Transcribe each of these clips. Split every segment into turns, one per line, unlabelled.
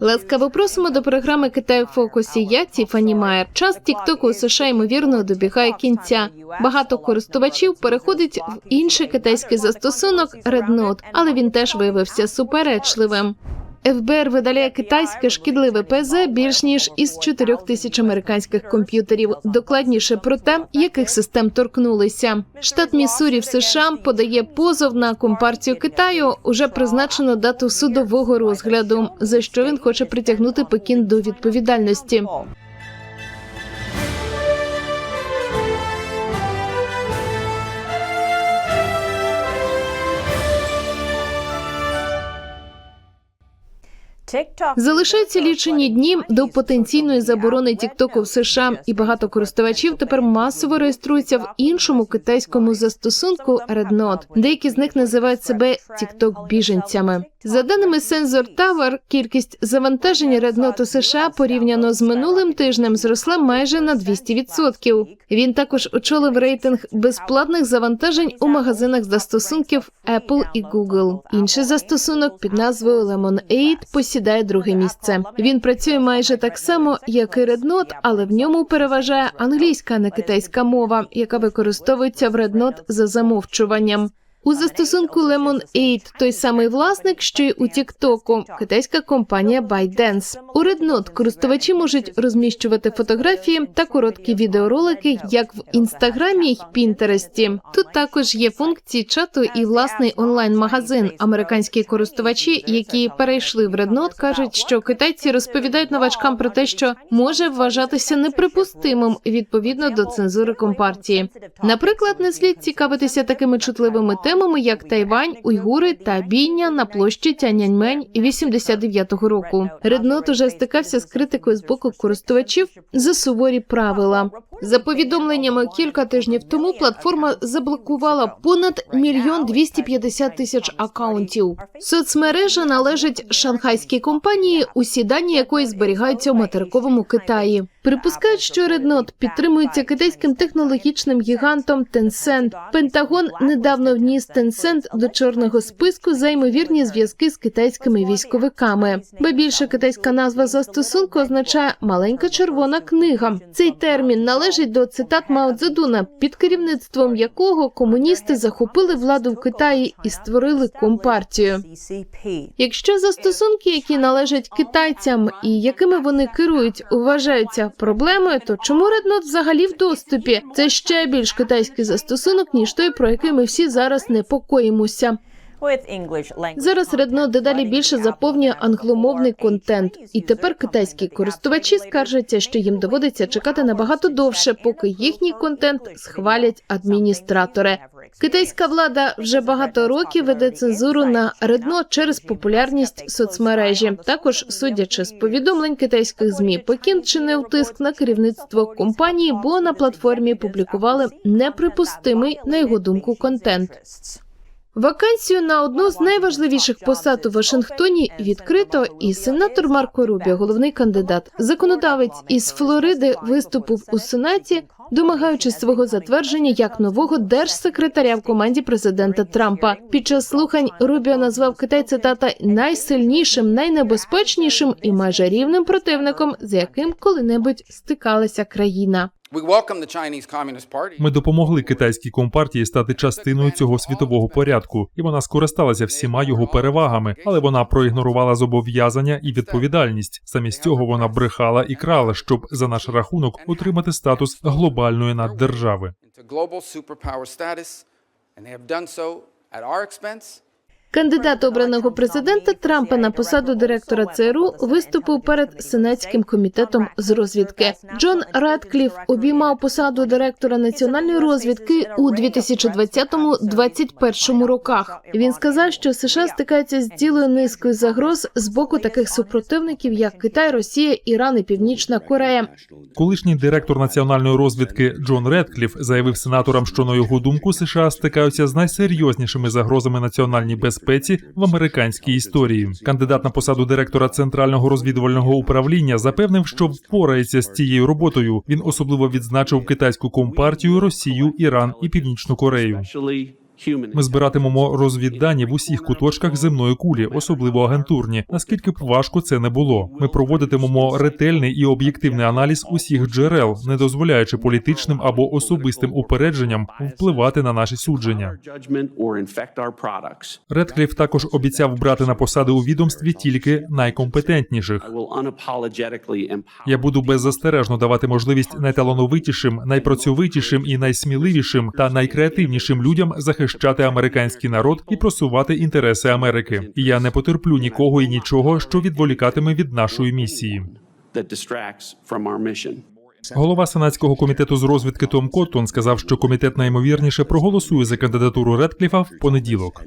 Ласкаво просимо до програми Китай в фокусі. Я Тіфані Майер. Час Тіктоку у США ймовірно добігає кінця. Багато користувачів переходить в інший китайський застосунок Реднот, але він теж виявився суперечливим. ФБР видаляє китайське шкідливе ПЗ більш ніж із 4 тисяч американських комп'ютерів. Докладніше про те, яких систем торкнулися. Штат Міссурі в США подає позов на компартію Китаю. Уже призначено дату судового розгляду, за що він хоче притягнути Пекін до відповідальності. Залишаються лічені дні до потенційної заборони Тіктоку в США, і багато користувачів тепер масово реєструються в іншому китайському застосунку Rednote. Деякі з них називають себе тікток біженцями. За даними Sensor Tower, кількість завантажень Rednote у США порівняно з минулим тижнем зросла майже на 200%. Він також очолив рейтинг безплатних завантажень у магазинах застосунків Apple і Google. Інший застосунок під назвою Lemonade посідає друге місце. Він працює майже так само, як і реднот, але в ньому переважає англійська, не китайська мова, яка використовується в реднот за замовчуванням. У застосунку Lemonade той самий власник, що й у Тіктоку, китайська компанія ByteDance. У Rednote користувачі можуть розміщувати фотографії та короткі відеоролики, як в інстаграмі й Пінтересті. Тут також є функції чату і власний онлайн-магазин. Американські користувачі, які перейшли в Rednote, кажуть, що китайці розповідають новачкам про те, що може вважатися неприпустимим відповідно до цензури компартії. Наприклад, не слід цікавитися такими чутливими темами, як Тайвань, уйгури та бійня на площі Тяньаньмень 89-го року. Реднот уже стикався з критикою з боку користувачів за суворі правила. За повідомленнями кілька тижнів тому платформа заблокувала понад мільйон 250 тисяч акаунтів. Соцмережа належить шанхайській компанії, усі дані якої зберігаються у материковому Китаї. Припускають, що Rednote підтримується китайським технологічним гігантом Tencent. Пентагон недавно вніс Tencent до чорного списку за ймовірні зв'язки з китайськими військовиками. Ба більше китайська назва застосунку означає маленька червона книга. Цей термін належить до цитат Мао Цзедуна, під керівництвом якого комуністи захопили владу в Китаї і створили компартію. Якщо застосунки, які належать китайцям і якими вони керують, вважаються проблемою, то чому Rednote взагалі в доступі? Це ще більш китайський застосунок, ніж той, про який ми всі зараз непокоїмося. Зараз Rednote дедалі більше заповнює англомовний контент, і тепер китайські користувачі скаржаться, що їм доводиться чекати набагато довше, поки їхній контент схвалять адміністратори. Китайська влада вже багато років веде цензуру на Rednote через популярність соцмережі. Також, судячи з повідомлень китайських змі, Пекін чинив тиск на керівництво компанії, бо на платформі публікували неприпустимий на його думку контент. Вакансію на одну з найважливіших посад у Вашингтоні відкрито, і сенатор Марко Рубіо, головний кандидат, законодавець із Флориди, виступив у сенаті, домагаючись свого затвердження як нового держсекретаря в команді президента Трампа. Під час слухань Рубіо назвав Китай цитата найсильнішим, найнебезпечнішим і майже рівним противником, з яким коли-небудь стикалася країна.
Ми допомогли китайській компартії стати частиною цього світового порядку, і вона скористалася всіма його перевагами, але вона проігнорувала зобов'язання і відповідальність. Замість цього вона брехала і крала, щоб за наш рахунок отримати статус глобальної наддержави.
Кандидат обраного президента Трампа на посаду директора ЦРУ виступив перед сенатським комітетом з розвідки. Джон Радкліф обіймав посаду директора національної розвідки у 2020-2021 роках. Він сказав, що США стикаються з цілою низкою загроз з боку таких супротивників, як Китай, Росія, Іран і Північна Корея.
Колишній директор національної розвідки Джон Редкліф заявив сенаторам, що на його думку США стикаються з найсерйознішими загрозами національній безпеці в американській історії. Кандидат на посаду директора центрального розвідувального управління запевнив, що впорається з цією роботою. Він особливо відзначив китайську компартію, Росію, Іран і Північну Корею. Ми збиратимемо розвіддані в усіх куточках земної кулі, особливо агентурні. Наскільки б важко це не було. Ми проводитимемо ретельний і об'єктивний аналіз усіх джерел, не дозволяючи політичним або особистим упередженням впливати на наші судження. Редкліф також обіцяв брати на посади у відомстві тільки найкомпетентніших. Я буду беззастережно давати можливість найталановитішим, найпрацьовитішим і найсміливішим та найкреативнішим людям захищати американський народ і просувати інтереси Америки. І я не потерплю нікого і нічого, що відволікатиме від нашої місії. Голова сенатського комітету з розвідки Том Коттон сказав, що комітет наймовірніше проголосує за кандидатуру Редкліфа в понеділок.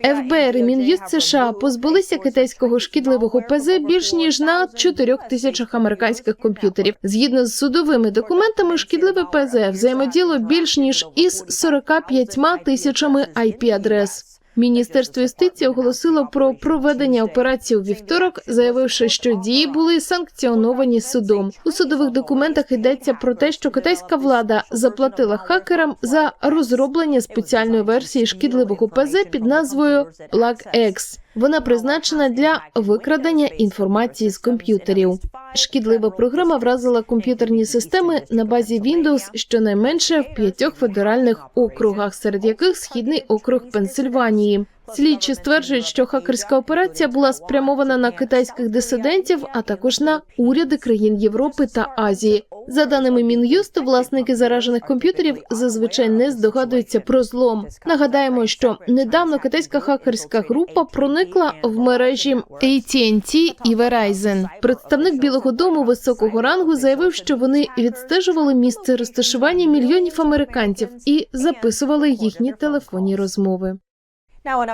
ФБР і Мін'юст США позбулися китайського шкідливого ПЗ більш ніж на 4 тисячах американських комп'ютерів. Згідно з судовими документами, шкідливе ПЗ взаємоділо більш ніж із 45 тисячами IP-адрес. Міністерство юстиції оголосило про проведення операції у вівторок, заявивши, що дії були санкціоновані судом. У судових документах йдеться про те, що китайська влада заплатила хакерам за розроблення спеціальної версії шкідливого ПЗ під назвою Black X. Вона призначена для викрадення інформації з комп'ютерів. Шкідлива програма вразила комп'ютерні системи на базі Windows щонайменше в п'ятьох федеральних округах, серед яких східний округ Пенсильванії. Слідчі стверджують, що хакерська операція була спрямована на китайських дисидентів, а також на уряди країн Європи та Азії. За даними Мін'юсту, власники заражених комп'ютерів зазвичай не здогадуються про злом. Нагадаємо, що недавно китайська хакерська група проникла в мережі AT&T і Verizon. Представник Білого Дому високого рангу заявив, що вони відстежували місце розташування мільйонів американців і записували їхні телефонні розмови.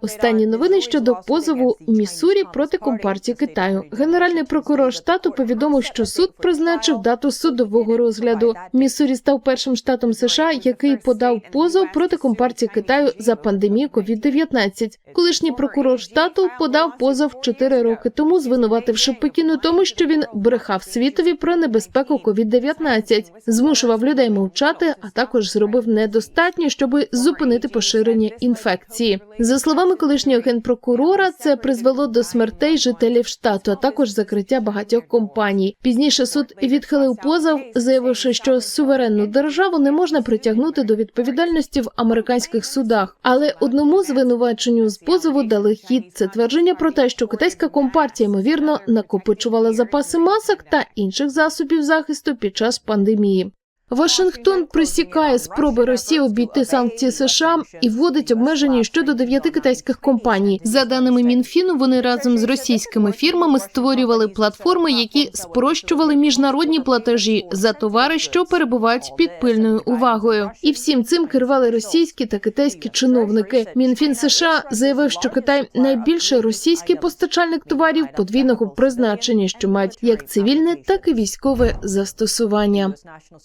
Останні новини щодо позову Міссурі проти компартії Китаю. Генеральний прокурор штату повідомив, що суд призначив дату судового розгляду. Міссурі став першим штатом США, який подав позов проти компартії Китаю за пандемію COVID-19. Колишній прокурор штату подав позов 4 роки тому, звинувативши Пекін у тому, що він брехав світові про небезпеку COVID-19, змушував людей мовчати, а також зробив недостатньо, щоб зупинити поширення інфекції. За словами колишнього генпрокурора, це призвело до смертей жителів штату, а також закриття багатьох компаній. Пізніше суд відхилив позов, заявивши, що суверенну державу не можна притягнути до відповідальності в американських судах. Але одному звинуваченню з позову дали хід. Це твердження про те, що китайська компартія ймовірно накопичувала запаси масок та інших засобів захисту під час пандемії. Вашингтон присікає спроби Росії обійти санкції США і вводить обмеження щодо дев'яти китайських компаній. За даними Мінфіну, вони разом з російськими фірмами створювали платформи, які спрощували міжнародні платежі за товари, що перебувають під пильною увагою. І всім цим керували російські та китайські чиновники. Мінфін США заявив, що Китай найбільший російський постачальник товарів подвійного призначення, що мають як цивільне, так і військове застосування.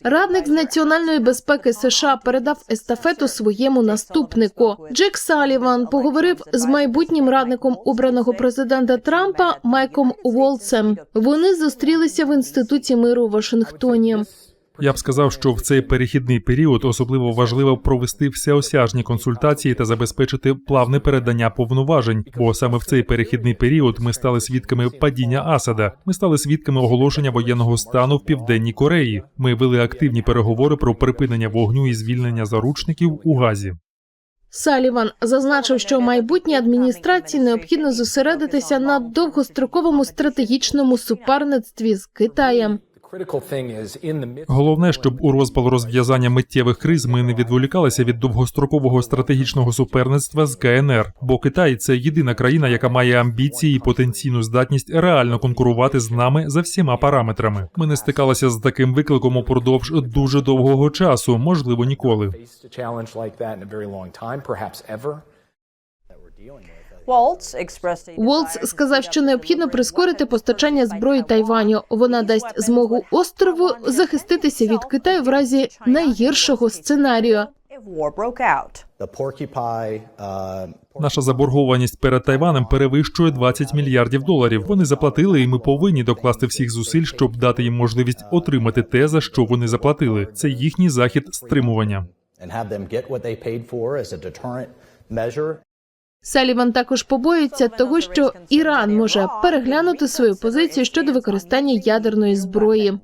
Радник з національної безпеки США передав естафету своєму наступнику. Джек Саліван поговорив з майбутнім радником обраного президента Трампа Майком Волцем. Вони зустрілися в інституті миру у Вашингтоні.
Я б сказав, що в цей перехідний період особливо важливо провести всеосяжні консультації та забезпечити плавне передання повноважень. Бо саме в цей перехідний період ми стали свідками падіння Асада. Ми стали свідками оголошення воєнного стану в південній Кореї. Ми вели активні переговори про припинення вогню і звільнення заручників у Газі.
Саліван зазначив, що майбутній адміністрації необхідно зосередитися на довгостроковому стратегічному суперництві з Китаєм.
Головне, щоб у розпал розв'язання миттєвих криз ми не відволікалися від довгострокового стратегічного суперництва з КНР, бо Китай це єдина країна, яка має амбіції і потенційну здатність реально конкурувати з нами за всіма параметрами. Ми не стикалися з таким викликом упродовж дуже довгого часу, можливо, ніколи.
Волц сказав, що необхідно прискорити постачання зброї Тайваню. Вона дасть змогу острову захиститися від Китаю в разі найгіршого сценарію.
Наша заборгованість перед Тайванем перевищує 20 мільярдів доларів. Вони заплатили, і ми повинні докласти всіх зусиль, щоб дати їм можливість отримати те, за що вони заплатили. Це їхній захід стримування.
Саліван також побоюється того, що Іран може переглянути свою позицію щодо використання ядерної зброї.